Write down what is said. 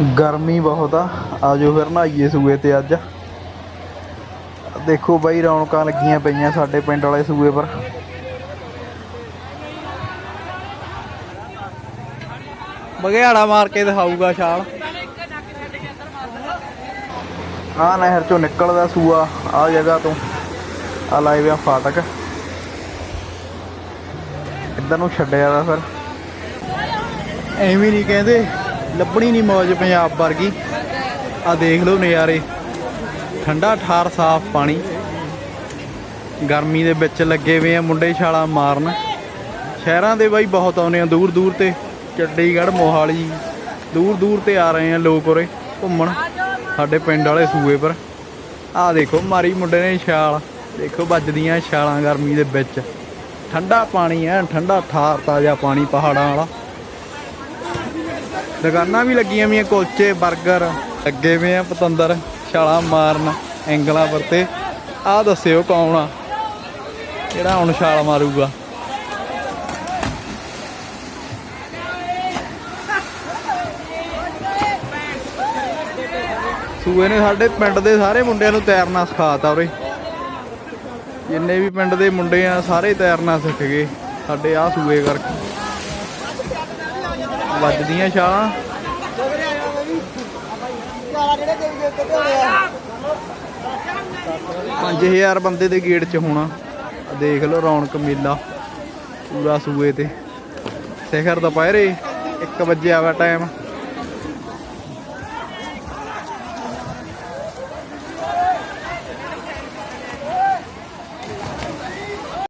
ਗਰਮੀ ਬਹੁਤ ਆ। ਆਜੋ ਫਿਰ ਨਹਾਈਏ ਸੂਏ ਤੇ ਅੱਜ। ਦੇਖੋ ਬਾਈ ਰੌਣਕਾਂ ਲੱਗੀਆਂ ਪਈਆਂ ਸਾਡੇ ਪਿੰਡ ਵਾਲੇ ਸੂਏ ਪਰ। ਬਗਿਆੜਾ ਮਾਰ ਕੇ ਦਿਖਾਊਗਾ ਛਾਲ। ਆ ਨਹਿਰ ਚੋਂ ਨਿਕਲਦਾ ਸੂਆ ਆ ਜਗ੍ਹਾ ਤੋਂ। ਆ ਲਾਏ ਵਿਆ ਫਾਟਕ। ਇੱਧਰ ਨੂੰ ਛੱਡਿਆ ਦਾ ਫਿਰ। ਐਵੇਂ ਨਹੀਂ ਕਹਿੰਦੇ। ਲੱਭਣੀ ਨਹੀਂ ਮੌਜ ਪੰਜਾਬ ਵਰਗੀ। ਆ ਦੇਖ ਲਓ ਨਜ਼ਾਰੇ। ਠੰਡਾ ਠਾਰ, ਸਾਫ਼ ਪਾਣੀ। ਗਰਮੀ ਦੇ ਵਿੱਚ ਲੱਗੇ ਹੋਏ ਆ ਮੁੰਡੇ ਛਾਲਾਂ ਮਾਰਨ। ਸ਼ਹਿਰਾਂ ਦੇ ਬਾਈ ਬਹੁਤ ਆਉਨੇ ਆ ਦੂਰ ਦੂਰ ਤੇ। ਚੰਡੀਗੜ੍ਹ, ਮੋਹਾਲੀ ਦੂਰ ਦੂਰ ਤੇ ਆ ਰਹੇ ਆ ਲੋਕ ਉਰੇ ਘੁੰਮਣ। ਸਾਡੇ ਪਿੰਡ ਵਾਲੇ ਸੂਏ ਪਰ। ਆ ਦੇਖੋ ਮਾਰੀ ਮੁੰਡੇ ਨੇ ਛਾਲ। ਦੇਖੋ ਵੱਜਦੀਆਂ ਛਾਲਾਂ ਗਰਮੀ ਦੇ ਵਿੱਚ। ਠੰਡਾ ਪਾਣੀ ਐ ਠੰਡਾ ਠਾਰ, ਤਾਜ਼ਾ ਪਾਣੀ ਪਹਾੜਾਂ ਵਾਲਾ। ਦੁਕਾਨਾਂ ਵੀ ਲੱਗੀਆਂ ਵੀਆਂ ਕੁਲਚੇ 버ਗਰ ਲੱਗੇ ਵੇ ਆ ਪਤੰਦਰ, ਛਾਲਾਂ ਮਾਰਨ, ਐਂਗਲਾਂ ਪਰ ਤੇ। ਆਹ ਦੱਸਿਓ ਕੌਣ ਆ? ਜਿਹੜਾ ਹੁਣ ਛਾਲ ਮਾਰੂਗਾ? ਸੂਏ ਨੇ ਸਾਡੇ ਪਿੰਡ ਦੇ ਸਾਰੇ ਮੁੰਡਿਆਂ ਨੂੰ ਤੈਰਨਾ ਸਿਖਾਤਾ ਉਰੇ। ਜਿੰਨੇ ਵੀ ਪਿੰਡ ਦੇ ਮੁੰਡੇ ਆ, ਸਾਰੇ ਤੈਰਨਾ ਸਿੱਖ ਗਏ। ਸਾਡੇ ਆ ਸੂਏ ਕਰਕੇ। ਵੱਜਦੀਆਂ ਛਾਲਾਂ ਪੰਜ ਹਜ਼ਾਰ ਬੰਦੇ ਦੇ ਗੇਟ 'ਚ ਹੋਣਾ। ਆਹ ਦੇਖ ਲਓ ਰੌਣਕ ਮੇਲਾ। ਪੂਰਾ ਸੂਏ ਤੇ। ਸਿਖਰ ਦੁਪਹਿਰੇ 1 ਵਜੇ ਆਵਾ ਟਾਈਮ